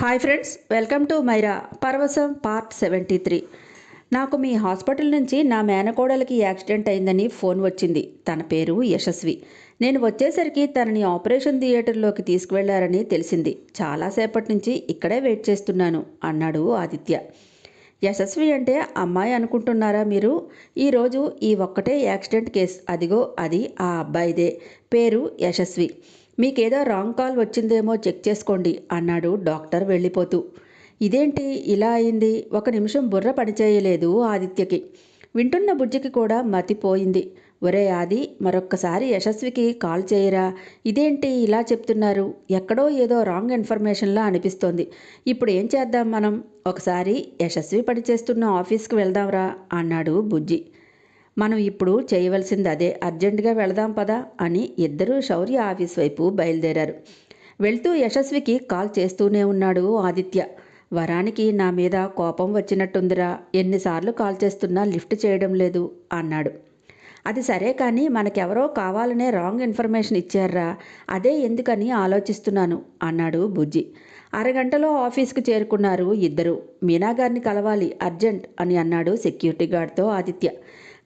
Hi friends welcome to మైరా పర్వసం part seventy three నాకు మీ హాస్పిటల్ నుంచి నా మేనకోడలకి యాక్సిడెంట్ అయిందని ఫోన్ వచ్చింది. తన పేరు యశస్వి. నేను వచ్చేసరికి తనని ఆపరేషన్ థియేటర్లోకి తీసుకువెళ్ళారని తెలిసింది. చాలాసేపటి నుంచి ఇక్కడే వెయిట్ చేస్తున్నాను అన్నాడు ఆదిత్య. యశస్వి అంటే అమ్మాయి అనుకుంటున్నారా మీరు? ఈరోజు ఈ ఒక్కటే యాక్సిడెంట్ కేస్. అదిగో అది ఆ అబ్బాయిదే. పేరు యశస్వి. మీకేదో రాంగ్ కాల్ వచ్చిందేమో చెక్ చేసుకోండి అన్నాడు డాక్టర్ వెళ్ళిపోతూ. ఇదేంటి ఇలా అయింది? ఒక నిమిషం బుర్ర పనిచేయలేదు ఆదిత్యకి. వింటున్న బుజ్జికి కూడా మతిపోయింది. ఒరే ఆది మరొక్కసారి యశస్వికి కాల్ చేయరా? ఇదేంటి ఇలా చెప్తున్నారు? ఎక్కడో ఏదో రాంగ్ ఇన్ఫర్మేషన్లా అనిపిస్తోంది. ఇప్పుడు ఏం చేద్దాం మనం? ఒకసారి యశస్వి పనిచేస్తున్న ఆఫీస్కి వెళ్దాంరా అన్నాడు బుజ్జి. మనం ఇప్పుడు చేయవలసింది అదే. అర్జెంటుగా వెళదాం పదా అని ఇద్దరూ శౌర్య ఆఫీస్ వైపు బయలుదేరారు. వెళ్తూ యశస్వికి కాల్ చేస్తూనే ఉన్నాడు ఆదిత్య. వరానికి నా మీద కోపం వచ్చినట్టుందిరా. ఎన్నిసార్లు కాల్ చేస్తున్నా లిఫ్ట్ చేయడం లేదు అన్నాడు. అది సరే కానీ మనకెవరో కావాలనే రాంగ్ ఇన్ఫర్మేషన్ ఇచ్చారా? అదే ఎందుకని ఆలోచిస్తున్నాను అన్నాడు బుజ్జి. అరగంటలో ఆఫీస్కు చేరుకున్నారు ఇద్దరు. మీనా గారిని కలవాలి అర్జెంట్ అని అన్నాడు సెక్యూరిటీ గార్డ్తో ఆదిత్య.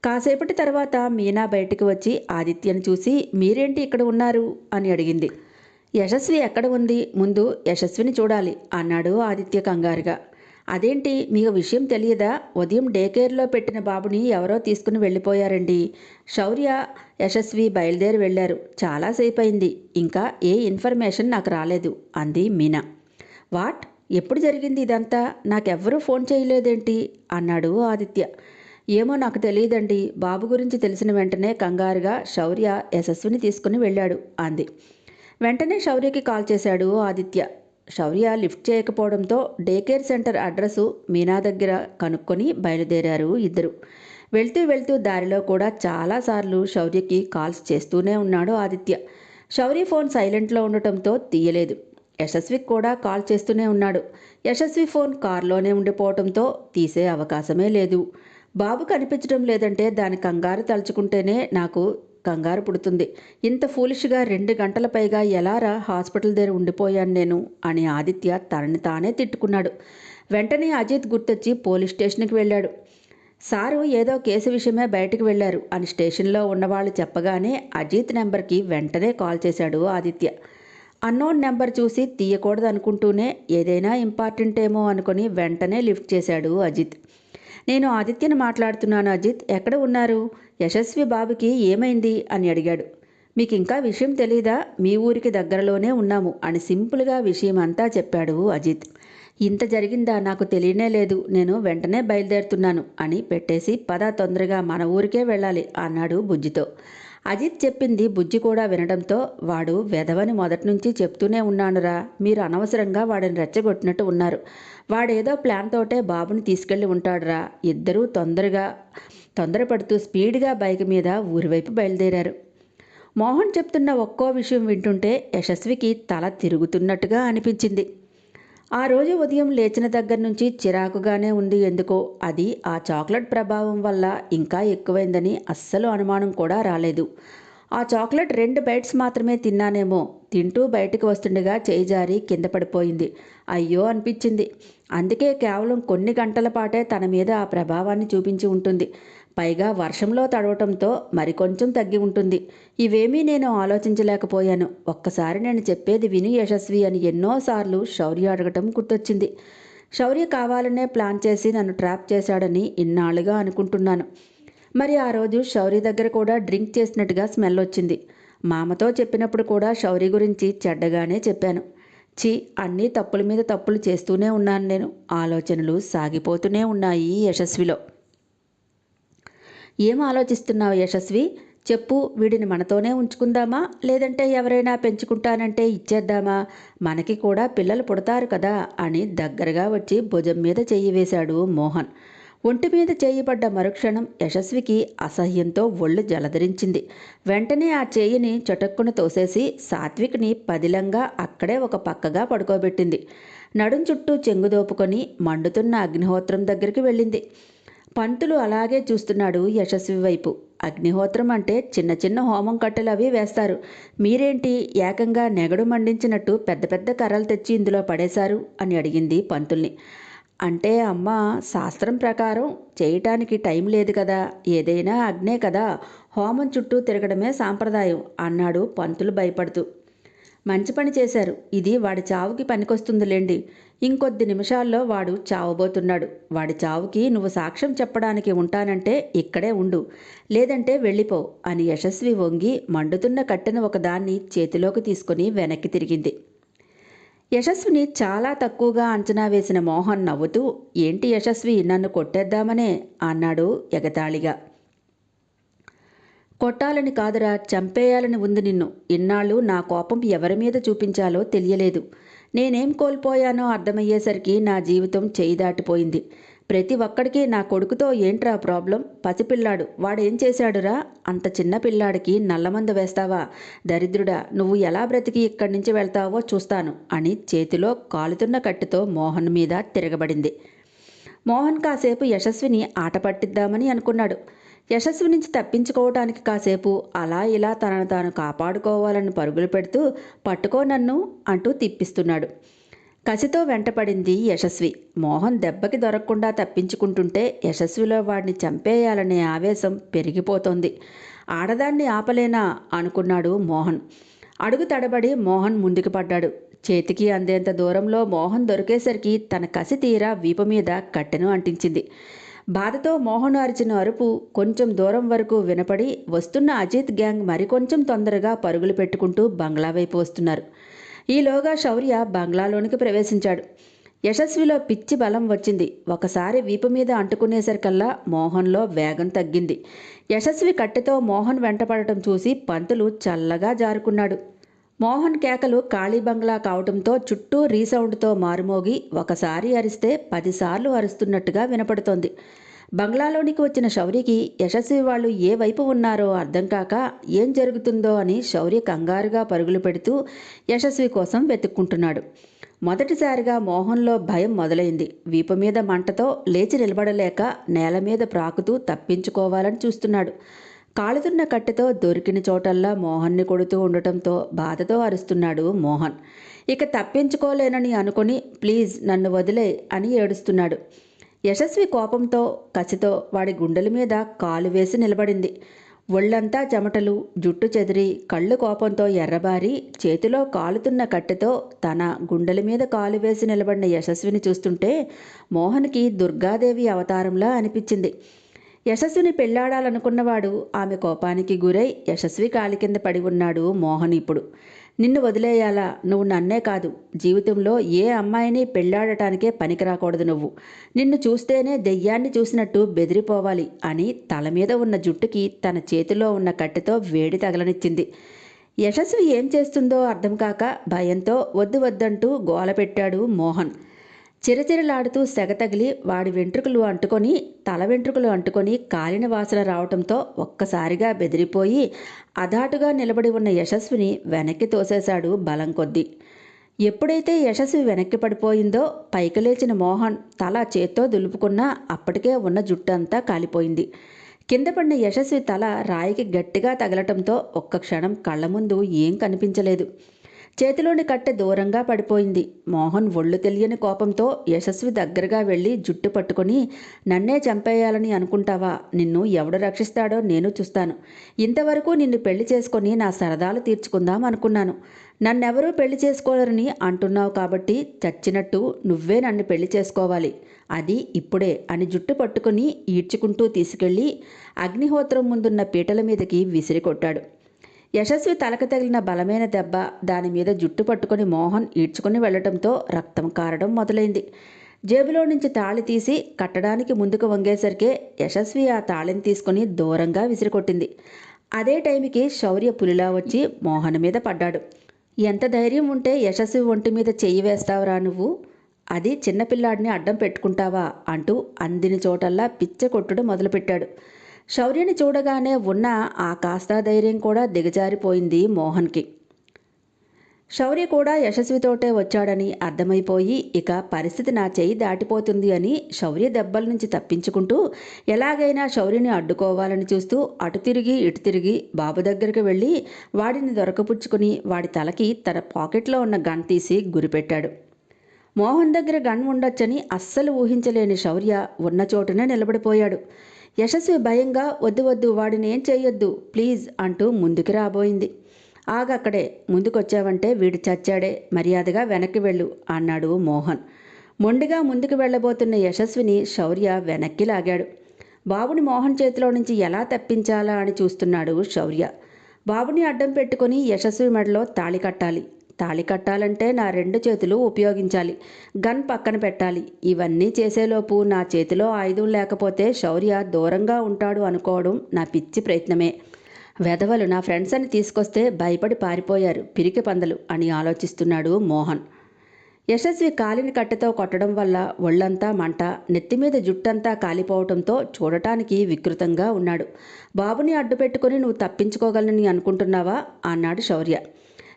కాసేపటి తర్వాత మీనా బయటికి వచ్చి ఆదిత్యను చూసి మీరేంటి ఇక్కడ ఉన్నారు? అని అడిగింది. యశస్వి ఎక్కడ ఉంది? ముందు యశస్విని చూడాలి అన్నాడు ఆదిత్య కంగారుగా. అదేంటి? మీకు విషయం తెలియదా? ఉదయం డే కేర్లో పెట్టిన బాబుని ఎవరో తీసుకుని వెళ్ళిపోయారండి. శౌర్య యశస్వి బయలుదేరి వెళ్ళారు. చాలాసేపు అయింది ఇంకా ఏ ఇన్ఫర్మేషన్ నాకు రాలేదు అంది మీనా. వాట్? ఎప్పుడు జరిగింది ఇదంతా? నాకెవ్వరూ ఫోన్ చేయలేదేంటి? అన్నాడు ఆదిత్య. ఏమో నాకు తెలియదండి. బాబు గురించి తెలిసిన వెంటనే కంగారుగా శౌర్య యశస్విని తీసుకుని వెళ్ళాడు అంది. వెంటనే శౌర్యకి కాల్ చేశాడు Aditya. Shaurya lift చేయకపోవడంతో day care centre address Meena దగ్గర కనుక్కొని బయలుదేరారు ఇద్దరు. వెళ్తూ వెళ్తూ దారిలో కూడా చాలాసార్లు శౌర్యకి కాల్స్ చేస్తూనే ఉన్నాడు ఆదిత్య. శౌర్య ఫోన్ సైలెంట్లో ఉండటంతో తీయలేదు. యశస్వికి కూడా కాల్ చేస్తూనే ఉన్నాడు. యశస్వి ఫోన్ కారులోనే ఉండిపోవటంతో తీసే అవకాశమే లేదు. బాబు కనిపించడం లేదంటే దాని కంగారు తలుచుకుంటేనే నాకు కంగారు పుడుతుంది. ఇంత ఫూలిష్గా రెండు గంటల పైగా ఎలారా హాస్పిటల్ దగ్గర ఉండిపోయాను నేను అని ఆదిత్య తనని తానే తిట్టుకున్నాడు. వెంటనే అజిత్ గుర్తొచ్చి పోలీస్ స్టేషన్కి వెళ్ళాడు. సారు ఏదో కేసు విషయమే బయటికి వెళ్ళారు అని స్టేషన్లో ఉన్నవాళ్ళు చెప్పగానే అజిత్ నెంబర్కి వెంటనే కాల్ చేశాడు ఆదిత్య. అన్నోన్ నెంబర్ చూసి తీయకూడదు అనుకుంటూనే ఏదైనా ఇంపార్టెంట్ ఏమో అనుకుని వెంటనే లిఫ్ట్ చేశాడు అజిత్. నేను ఆదిత్యను మాట్లాడుతున్నాను అజిత్. ఎక్కడ ఉన్నారు? యశస్వి బాబుకి ఏమైంది? అని అడిగాడు. మీకు ఇంకా విషయం తెలీదా? మీ ఊరికి దగ్గరలోనే ఉన్నాము అని సింపుల్గా విషయం అంతా చెప్పాడు అజిత్. ఇంత జరిగిందా? నాకు తెలియనే లేదు. నేను వెంటనే బయలుదేరుతున్నాను అని పెట్టేసి పద తొందరగా మన ఊరికే వెళ్ళాలి అన్నాడు బుజ్జితో. అజిత్ చెప్పింది బుజ్జి కూడా వినడంతో వాడు వెధవని మొదటి నుంచి చెప్తూనే ఉన్నానురా మీరు అనవసరంగా వాడిని రెచ్చగొట్టినట్టు ఉన్నారు. వాడేదో ప్లాన్ తోటే బాబుని తీసుకెళ్ళి ఉంటాడురా. ఇద్దరూ తొందరగా తొందరపడుతూ స్పీడ్గా బైక్ మీద ఊరివైపు బయలుదేరారు. మోహన్ చెప్తున్న ఒక్కో విషయం వింటుంటే యశస్వికి తల తిరుగుతున్నట్టుగా అనిపించింది. ఆ రోజు ఉదయం లేచిన దగ్గర నుంచి చిరాకుగానే ఉంది ఎందుకో. అది ఆ చాక్లెట్ ప్రభావం వల్ల ఇంకా ఎక్కువైందని అస్సలు అనుమానం కూడా రాలేదు. ఆ చాక్లెట్ రెండు బైట్స్ మాత్రమే తిన్నానేమో. తింటూ బయటకు వస్తుండగా చేయి జారి కింద పడిపోయింది. అయ్యో అనిపించింది. అందుకే కేవలం కొన్ని గంటల పాటే తన మీద ఆ ప్రభావాన్ని చూపించి ఉంటుంది. పైగా వర్షంలో తడవటంతో మరికొంచెం తగ్గి ఉంటుంది. ఇవేమీ నేను ఆలోచించలేకపోయాను. ఒక్కసారి నేను చెప్పేది విని యశస్వి అని ఎన్నోసార్లు శౌర్య అడగటం గుర్తొచ్చింది. శౌర్య కావాలనే ప్లాన్ చేసి నన్ను ట్రాప్ చేశాడని ఇన్నాళ్ళుగా అనుకుంటున్నాను. మరి ఆ రోజు శౌర్య దగ్గర కూడా డ్రింక్ చేసినట్టుగా స్మెల్ వచ్చింది. మామతో చెప్పినప్పుడు కూడా శౌర్య గురించి చెడ్డగానే చెప్పాను. చి అన్నీ తప్పుల మీద తప్పులు చేస్తూనే ఉన్నాను నేను. ఆలోచనలు సాగిపోతూనే ఉన్నాయి యశస్విలో. ఏం ఆలోచిస్తున్నావు యశస్వి? చెప్పు వీడిని మనతోనే ఉంచుకుందామా? లేదంటే ఎవరైనా పెంచుకుంటానంటే ఇచ్చేద్దామా? మనకి కూడా పిల్లలు పుడతారు కదా అని దగ్గరగా వచ్చి భుజం మీద చెయ్యి వేశాడు మోహన్. ఒంటి మీద చేయబడ్డ మరుక్షణం యశస్వికి అసహ్యంతో ఒళ్ళు జలధరించింది. వెంటనే ఆ చేయిని చటక్కున తోసేసి సాత్విక్ని పదిలంగా అక్కడే ఒక పక్కగా పడుకోబెట్టింది. నడుం చుట్టూ చెంగుదోపుకొని మండుతున్న అగ్నిహోత్రం దగ్గరికి వెళ్ళింది. పంతులు అలాగే చూస్తున్నాడు యశస్వి వైపు. అగ్నిహోత్రం అంటే చిన్న చిన్న హోమం కట్టెలు అవి వేస్తారు. మీరేంటి ఏకంగా నెగడు మండించినట్టు పెద్ద పెద్ద కర్రలు తెచ్చి ఇందులో పడేశారు? అని అడిగింది పంతుల్ని. అంటే అమ్మ శాస్త్రం ప్రకారం చేయటానికి టైం లేదు కదా. ఏదైనా అగ్నే కదా. హోమం చుట్టూ తిరగడమే సాంప్రదాయం అన్నాడు పంతులు భయపడుతూ. మంచి పని చేశారు. ఇది వాడి చావుకి పనికొస్తుందిలేండి. ఇంకొద్ది నిమిషాల్లో వాడు చావబోతున్నాడు. వాడి చావుకి నువ్వు సాక్ష్యం చెప్పడానికి ఉంటానంటే ఇక్కడే ఉండు. లేదంటే వెళ్ళిపో అని యశస్వి వంగి మండుతున్న కట్టెన ఒకదాన్ని చేతిలోకి తీసుకుని వెనక్కి తిరిగింది. యశస్విని చాలా తక్కువగా అంచనా వేసిన మోహన్ నవ్వుతూ ఏంటి యశస్వి నన్ను కొట్టేద్దామనే? అన్నాడు ఎగతాళిగా. కొట్టాలని కాదురా చంపేయాలని ఉంది నిన్ను. ఇన్నాళ్ళు నా కోపం ఎవరి మీద చూపించాలో తెలియలేదు. నేనేం కోల్పోయానో అర్థమయ్యేసరికి నా జీవితం చేయి దాటిపోయింది. ప్రతి ఒక్కడికి నా కొడుకుతో ఏంట్రా ప్రాబ్లం? పసిపిల్లాడు. వాడేం చేశాడురా? అంత చిన్న పిల్లాడికి నల్లమందు వేస్తావా? దరిద్రుడా నువ్వు ఎలా బ్రతికి ఇక్కడి నుంచి వెళ్తావో చూస్తాను అని చేతిలో కాలుతున్న కట్టెతో మోహన్ మీద తిరగబడింది. మోహన్ కాసేపు యశస్విని ఆట పట్టిద్దామని అనుకున్నాడు. యశస్వి నుంచి తప్పించుకోవటానికి కాసేపు అలా ఇలా తనను తాను కాపాడుకోవాలని పరుగులు పెడుతూ పట్టుకో నన్ను అంటూ తిప్పిస్తున్నాడు. కసితో వెంటపడింది యశస్వి. మోహన్ దెబ్బకి దొరకకుండా తప్పించుకుంటుంటే యశస్విలో వాడిని చంపేయాలనే ఆవేశం పెరిగిపోతోంది. ఆడదాన్ని ఆపలేనా? అనుకున్నాడు మోహన్. అడుగు తడబడి మోహన్ ముందుకు పడ్డాడు. చేతికి అందేంత దూరంలో మోహన్ దొరికేసరికి తన కసి తీరా వీపు మీద కట్టెను అంటించింది. బాధతో మోహన్ అరిచిన అరుపు కొంచెం దూరం వరకు వినపడి వస్తున్న అజిత్ గ్యాంగ్ మరికొంచెం తొందరగా పరుగులు పెట్టుకుంటూ బంగ్లా వైపు వస్తున్నారు. ఈలోగా శౌర్య బంగ్లాలోనికి ప్రవేశించాడు. యశస్విలో పిచ్చి బలం వచ్చింది. ఒకసారి వీపు మీద అంటుకునేసరికల్లా మోహన్లో వేగం తగ్గింది. యశస్వి కట్టెతో మోహన్ వెంటపడటం చూసి పంతులు చల్లగా జారుకున్నాడు. మోహన్ కేకలు ఖాళీ బంగ్లా కావటంతో చుట్టూ రీసౌండ్తో మారుమోగి. ఒకసారి అరిస్తే పదిసార్లు అరుస్తున్నట్టుగా వినపడుతోంది. బంగ్లాలోనికి వచ్చిన శౌర్యకి యశస్వి వాళ్ళు ఏ వైపు ఉన్నారో అర్థం కాక ఏం జరుగుతుందో అని శౌర్య కంగారుగా పరుగులు పెడుతూ యశస్వి కోసం వెతుక్కుంటున్నాడు. మొదటిసారిగా మోహన్లో భయం మొదలైంది. వీపు మీద మంటతో లేచి నిలబడలేక నేల మీద ప్రాకుతూ తప్పించుకోవాలని చూస్తున్నాడు. కాలుతున్న కట్టెతో దొరికిన చోటల్లా మోహన్ని కొడుతూ ఉండటంతో బాధతో అరుస్తున్నాడు మోహన్. ఇక తప్పించుకోలేనని అనుకుని ప్లీజ్ నన్ను వదిలే అని ఏడుస్తున్నాడు. యశస్వి కోపంతో కసితో వాడి గుండెల మీద కాలు వేసి నిలబడింది. ఒళ్ళంతా చెమటలు జుట్టు చెదిరి కళ్ళు కోపంతో ఎర్రబారి చేతిలో కాలుతున్న కట్టెతో తన గుండెల మీద కాలు వేసి నిలబడిన యశస్విని చూస్తుంటే మోహన్కి దుర్గాదేవి అవతారంలా అనిపించింది. యశస్విని పెళ్ళాడాలనుకున్నవాడు ఆమె కోపానికి గురై యశస్వి కాలి కింద పడి ఉన్నాడు మోహన్ ఇప్పుడు. నిన్ను వదిలేయాలా? నువ్వు నన్నే కాదు. జీవితంలో ఏ అమ్మాయిని పెళ్ళాడటానికే పనికిరాకూడదు నువ్వు. నిన్ను చూస్తేనే దెయ్యాన్ని చూసినట్టు బెదిరిపోవాలి అని తల మీద ఉన్న జుట్టుకి తన చేతిలో ఉన్న కట్టెతో వేడి తగలనిచ్చింది. యశస్వి ఏం చేస్తుందో అర్థం కాక భయంతో వద్దు వద్దంటూ గోల పెట్టాడు మోహన్. చిరచిరలాడుతూ సెగ తగిలి వాడి వెంట్రుకలు అంటుకొని తల వెంట్రుకలు అంటుకొని కాలిన వాసన రావటంతో ఒక్కసారిగా బెదిరిపోయి అధాటుగా నిలబడి ఉన్న యశస్విని వెనక్కి తోసేశాడు బలం కొద్దీ. ఎప్పుడైతే యశస్వి వెనక్కి పడిపోయిందో పైకి లేచిన మోహన్ తల చేత్తో దులుపుకున్నా అప్పటికే ఉన్న జుట్టంతా కాలిపోయింది. కింద పడిన యశస్వి తల రాయికి గట్టిగా తగలటంతో ఒక్క క్షణం కళ్ళ ముందు ఏం కనిపించలేదు. చేతిలోని కట్టె దూరంగా పడిపోయింది. మోహన్ ఒళ్ళు తెలియని కోపంతో యశస్వి దగ్గరగా వెళ్ళి జుట్టు పట్టుకొని నన్నే చంపేయాలని అనుకుంటావా? నిన్ను ఎవడు రక్షిస్తాడో నేను చూస్తాను. ఇంతవరకు నిన్ను పెళ్ళి చేసుకొని నా సరదాలు తీర్చుకుందాం అనుకున్నాను. నన్నెవరూ పెళ్ళి చేసుకోలేరని అంటున్నావు కాబట్టి చచ్చినట్టు నువ్వే నన్ను పెళ్ళి చేసుకోవాలి. అది ఇప్పుడే అని జుట్టు పట్టుకుని ఈడ్చుకుంటూ తీసుకెళ్ళి అగ్నిహోత్రం ముందున్న పీటల మీదకి విసిరి కొట్టాడు. యశస్వి తలకు తగిలిన బలమైన దెబ్బ దాని మీద జుట్టు పట్టుకొని మోహన్ ఈడ్చుకుని వెళ్ళటంతో రక్తం కారడం మొదలైంది. జేబులో నుంచి తాళి తీసి కట్టడానికి ముందుకు వంగేసరికే యశస్వి ఆ తాళిని తీసుకుని దూరంగా విసిరికొట్టింది. అదే టైంకి శౌర్య పులిలా వచ్చి మోహన్ మీద పడ్డాడు. ఎంత ధైర్యం ఉంటే యశస్వి ఒంటి మీద చెయ్యి వేస్తావురా నువ్వు? అది చిన్నపిల్లాడిని అడ్డం పెట్టుకుంటావా? అంటూ అందిన చోటల్లా పిచ్చ కొట్టుడు మొదలుపెట్టాడు. శౌర్యని చూడగానే ఉన్న ఆ కాస్త ధైర్యం కూడా దిగజారిపోయింది మోహన్కి. శౌర్య కూడా యశస్వితోటే వచ్చాడని అర్థమైపోయి ఇక పరిస్థితి నా చేయి దాటిపోతుంది అని శౌర్య దెబ్బల నుంచి తప్పించుకుంటూ ఎలాగైనా శౌర్యని అడ్డుకోవాలని చూస్తూ అటు తిరిగి ఇటు తిరిగి బాబు దగ్గరికి వెళ్ళి వాడిని దొరకపుచ్చుకుని వాడి తలకి తన పాకెట్లో ఉన్న గన్ తీసి గురిపెట్టాడు. మోహన్ దగ్గర గన్ ఉండొచ్చని అస్సలు ఊహించలేని శౌర్య ఉన్న చోటునే నిలబడిపోయాడు. యశస్వి భయంగా వద్దు వద్దు వాడిని ఏం చేయొద్దు ప్లీజ్ అంటూ ముందుకు రాబోయింది. ఆగక్కడే ముందుకొచ్చావంటే వీడు చచ్చాడే మర్యాదగా వెనక్కి వెళ్ళు అన్నాడు మోహన్. మొండిగా ముందుకు వెళ్ళబోతున్న యశస్విని శౌర్య వెనక్కి లాగాడు. బాబుని మోహన్ చేతిలో నుంచి ఎలా తప్పించాలా అని చూస్తున్నాడు శౌర్య. బాబుని అడ్డం పెట్టుకొని యశస్వి మెడలో తాళి కట్టాలి. తాళి కట్టాలంటే నా రెండు చేతులు ఉపయోగించాలి. గన్ పక్కన పెట్టాలి. ఇవన్నీ చేసేలోపు నా చేతిలో ఆయుధం లేకపోతే శౌర్య దూరంగా ఉంటాడు అనుకోవడం నా పిచ్చి ప్రయత్నమే. వెధవలు నా ఫ్రెండ్స్ అని తీసుకొస్తే భయపడి పారిపోయారు. పిరికి పందలు అని ఆలోచిస్తున్నాడు మోహన్. యశస్వి కాలిని కట్టెతో కొట్టడం వల్ల ఒళ్ళంతా మంట నెత్తిమీద జుట్టంతా కాలిపోవటంతో చూడటానికి వికృతంగా ఉన్నాడు. బాబుని అడ్డు పెట్టుకుని నువ్వు తప్పించుకోగలనని అనుకుంటున్నావా? అన్నాడు శౌర్య.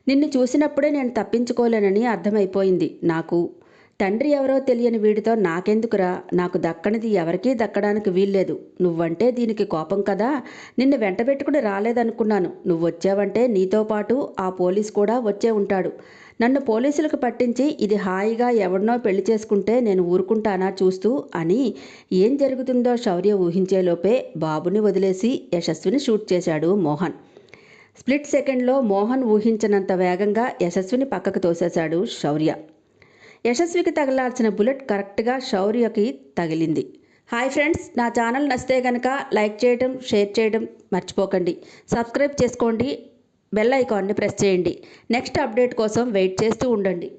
నిన్ను చూసినప్పుడే నేను తప్పించుకోలేనని అర్థమైపోయింది నాకు. తండ్రి ఎవరో తెలియని వీడితో నాకెందుకురా? నాకు దక్కనిది ఎవరికీ దక్కడానికి వీల్లేదు. నువ్వంటే దీనికి కోపం కదా? నిన్ను వెంటబెట్టుకుని రాలేదనుకున్నాను. నువ్వు వచ్చావంటే నీతో పాటు ఆ పోలీస్ కూడా వచ్చే ఉంటాడు. నన్ను పోలీసులకు పట్టించి ఇది హాయిగా ఎవరినో పెళ్ళి చేసుకుంటే నేను ఊరుకుంటానా చూస్తూ అని ఏం జరుగుతుందో శౌర్య ఊహించేలోపే బాబుని వదిలేసి యశస్విని షూట్ చేశాడు మోహన్. స్ప్లిట్ సెకండ్లో మోహన్ ఊహించినంత వేగంగా యశస్విని పక్కకు తోసేశాడు శౌర్య. యశస్వికి తగలాల్సిన బుల్లెట్ కరెక్ట్గా శౌర్యకి తగిలింది. హాయ్ ఫ్రెండ్స్ నా ఛానల్ నచ్చితే కనుక లైక్ చేయడం షేర్ చేయడం మర్చిపోకండి. సబ్స్క్రైబ్ చేసుకోండి బెల్ ఐకాన్ని ప్రెస్ చేయండి. నెక్స్ట్ అప్డేట్ కోసం వెయిట్ చేస్తూ ఉండండి.